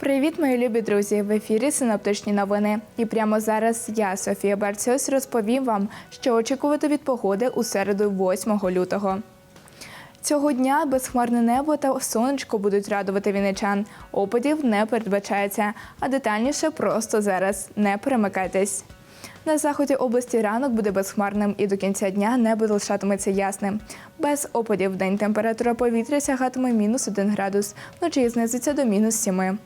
Привіт, мої любі друзі! В ефірі синоптичні новини. І прямо зараз я, Софія Барцьос, розповім вам, що очікувати від погоди у середу 8 лютого. Цього дня безхмарне небо та сонечко будуть радувати вінничан. Опадів не передбачається, а детальніше просто зараз. Не перемикайтесь. На заході області ранок буде безхмарним і до кінця дня небо лишатиметься ясним. Без опадів в день температура повітря сягатиме мінус 1 градус, вночі знизиться до мінус 7.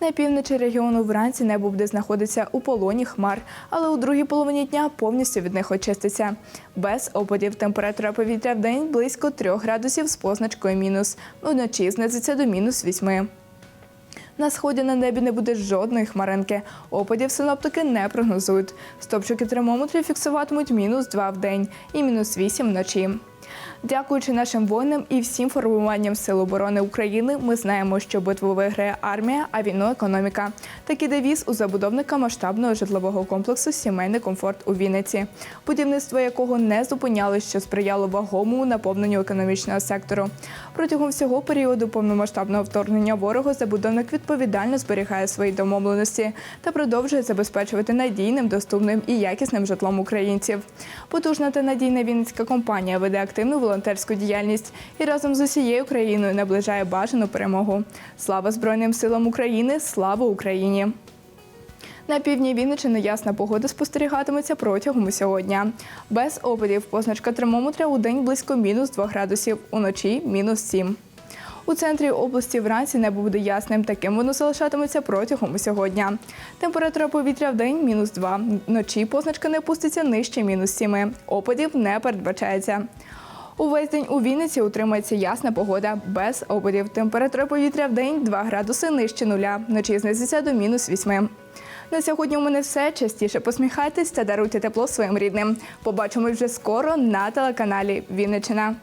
На півночі регіону вранці небо буде знаходитися у полоні хмар, але у другій половині дня повністю від них очиститься. Без опадів температура повітря в день близько 3 градусів з позначкою мінус. Вночі знизиться до мінус 8. На сході на небі не буде жодної хмаринки. Опадів синоптики не прогнозують. Стопчики термометрів фіксуватимуть мінус 2 в день і мінус 8 вночі. Дякуючи нашим воїнам і всім формуванням Сил оборони України, ми знаємо, що битву виграє армія, а війну економіка. Такий девіз у забудовника масштабного житлового комплексу Сімейний комфорт у Вінниці, будівництво якого не зупинялось, що сприяло вагомому наповненню економічного сектору. Протягом всього періоду повномасштабного вторгнення ворога забудовник відповідально зберігає свої домовленості та продовжує забезпечувати надійним, доступним і якісним житлом українців. Потужна та надійна вінницька компанія веде активну волонтерську діяльність і разом з усією країною наближає бажану перемогу. Слава Збройним силам України! Слава Україні! На півдні Вінничини ясна погода спостерігатиметься протягом усього дня. Без опадів позначка термометра у день близько мінус 2 градусів, уночі мінус 7. У центрі області вранці небо буде ясним, таким воно залишатиметься протягом усього дня. Температура повітря в день мінус 2. Вночі позначка не опуститься нижче мінус 7. Опадів не передбачається. Увесь день у Вінниці утримається ясна погода без опадів. Температура повітря в день 2 градуси нижче нуля. Вночі знизиться до мінус 8. На сьогодні у мене все. Частіше посміхайтесь та даруйте тепло своїм рідним. Побачимось вже скоро на телеканалі Вінничина.